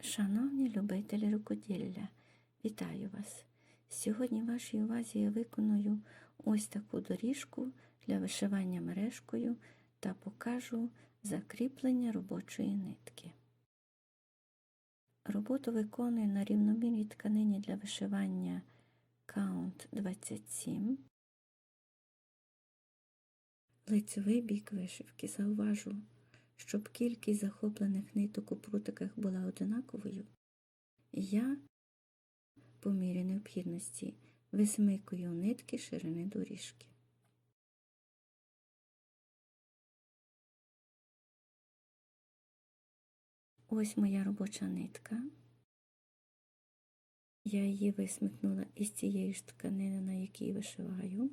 Шановні любителі рукоділля, вітаю вас! Сьогодні вашій увазі я виконую ось таку доріжку для вишивання мережкою та покажу закріплення робочої нитки. Роботу виконую на рівномірній тканині для вишивання Count 27. Лицевий бік вишивки зауважу, щоб кількість захоплених ниток у прутиках була одинаковою, я, по мірі необхідності, висмикую нитки ширини доріжки. Ось моя робоча нитка. Я її висмикнула із цієї ж тканини, на якій вишиваю.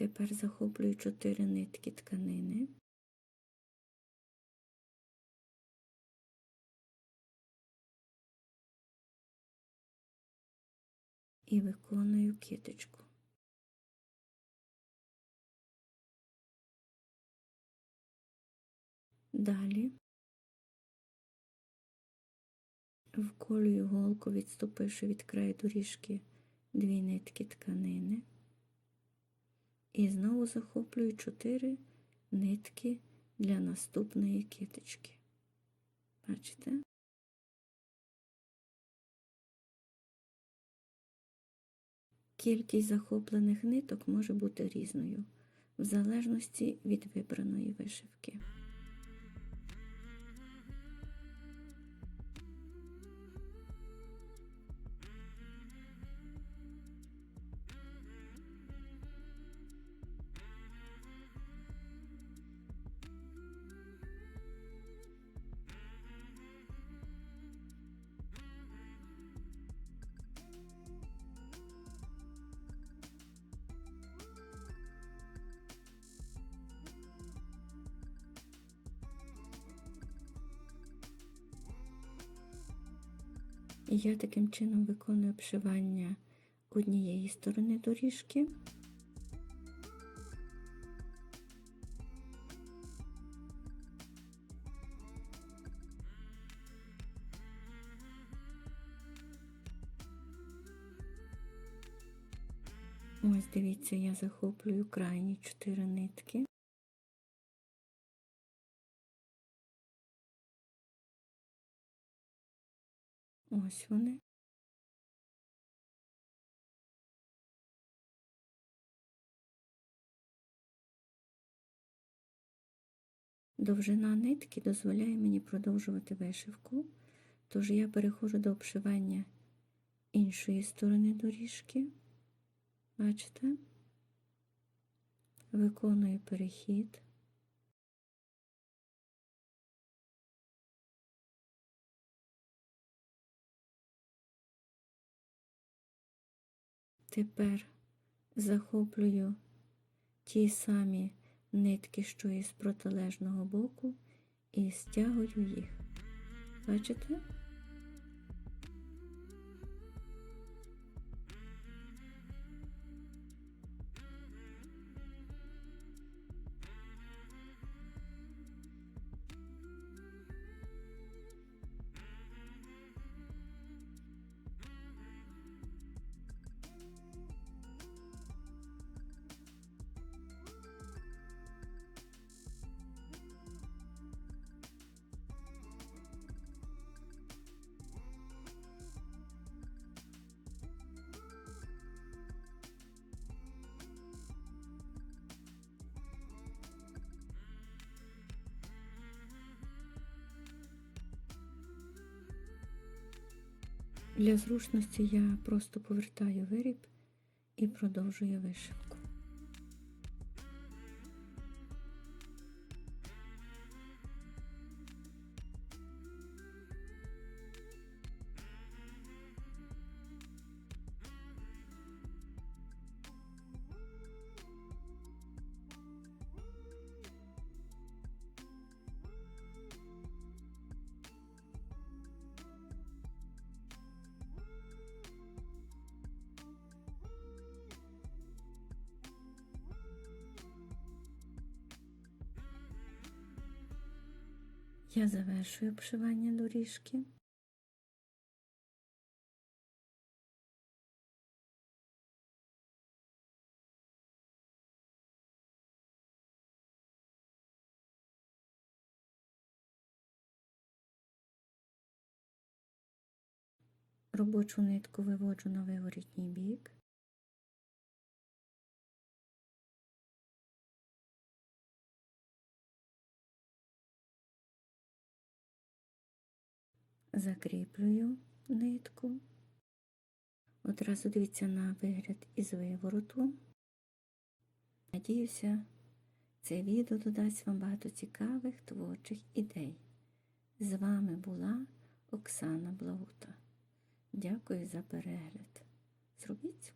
Тепер захоплюю чотири нитки тканини. І виконую киточку. Далі вколюю голку, відступивши від краю доріжки дві нитки тканини. І знову захоплюю чотири нитки для наступної киточки. Бачите? Кількість захоплених ниток може бути різною, в залежності від вибраної вишивки. І я таким чином виконую обшивання однієї сторони доріжки. Ось дивіться, я захоплюю крайні чотири нитки. Ось вони. Довжина нитки дозволяє мені продовжувати вишивку, тож я переходжу до обшивання іншої сторони доріжки. Бачите? Виконую перехід. Тепер захоплюю ті самі нитки, що і з протилежного боку, і стягую їх. Бачите? Для зручності я просто повертаю виріб і продовжую вишивку. Я завершую обшивання доріжки. Робочу нитку виводжу на виворітній бік. Закріплюю нитку. Одразу дивіться на вигляд із вивороту. Надіюся, це відео додасть вам багато цікавих творчих ідей. З вами була Оксана Блаута. Дякую за перегляд. Зробіть цю.